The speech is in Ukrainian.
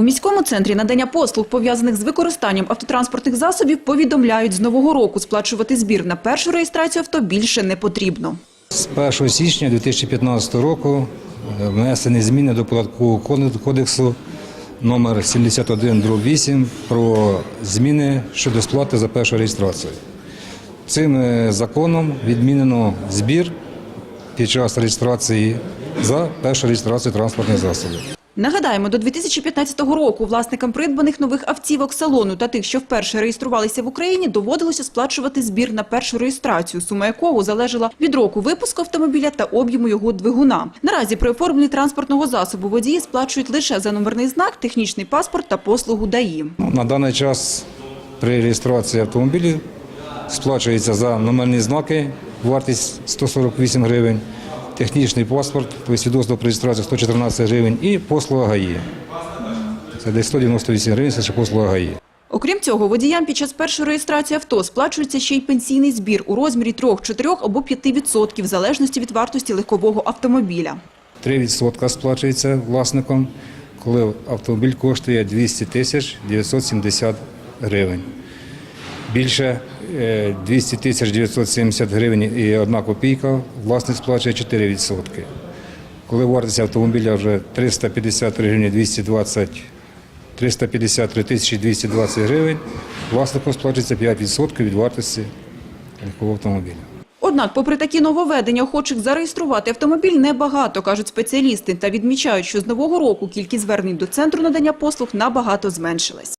У міському центрі надання послуг, пов'язаних з використанням автотранспортних засобів, повідомляють, з нового року сплачувати збір на першу реєстрацію авто більше не потрібно. З 1 січня 2015 року е, внесені зміни до податкового кодексу номер 71 8 про зміни щодо сплати за першу реєстрацію. Цим е, законом відмінено збір під час реєстрації за першу реєстрацію транспортних засобів. Нагадаємо, до 2015 року власникам придбаних нових автівок салону та тих, що вперше реєструвалися в Україні, доводилося сплачувати збір на першу реєстрацію, сума якого залежала від року випуску автомобіля та об'єму його двигуна. Наразі при оформленні транспортного засобу водії сплачують лише за номерний знак, технічний паспорт та послугу ДАІ. Ну, На даний час при реєстрації автомобілів сплачується за номерні знаки, вартість 148 гривень, технічний паспорт, тобто свідоцтво про реєстрацію 114 гривень і послуга ГАІ. Це десь 198 гривень, це ще послуга ГАІ. Окрім цього, водіям під час першої реєстрації авто сплачується ще й пенсійний збір у розмірі 3, 4 або 5% в залежності від вартості легкового автомобіля. 3% сплачується власником, коли автомобіль коштує 200 тисяч 970 гривень. Більше 200 тисяч 970 гривень і одна копійка, власник сплачує 4%. Коли вартість автомобіля вже 353 гривні 220 353 тисячі 220 гривень, власником сплачується 5% від вартості легкового автомобіля. Однак, попри такі нововведення, охочих зареєструвати автомобіль небагато, кажуть спеціалісти, та відмічають, що з нового року кількість звернень до центру надання послуг набагато зменшилась.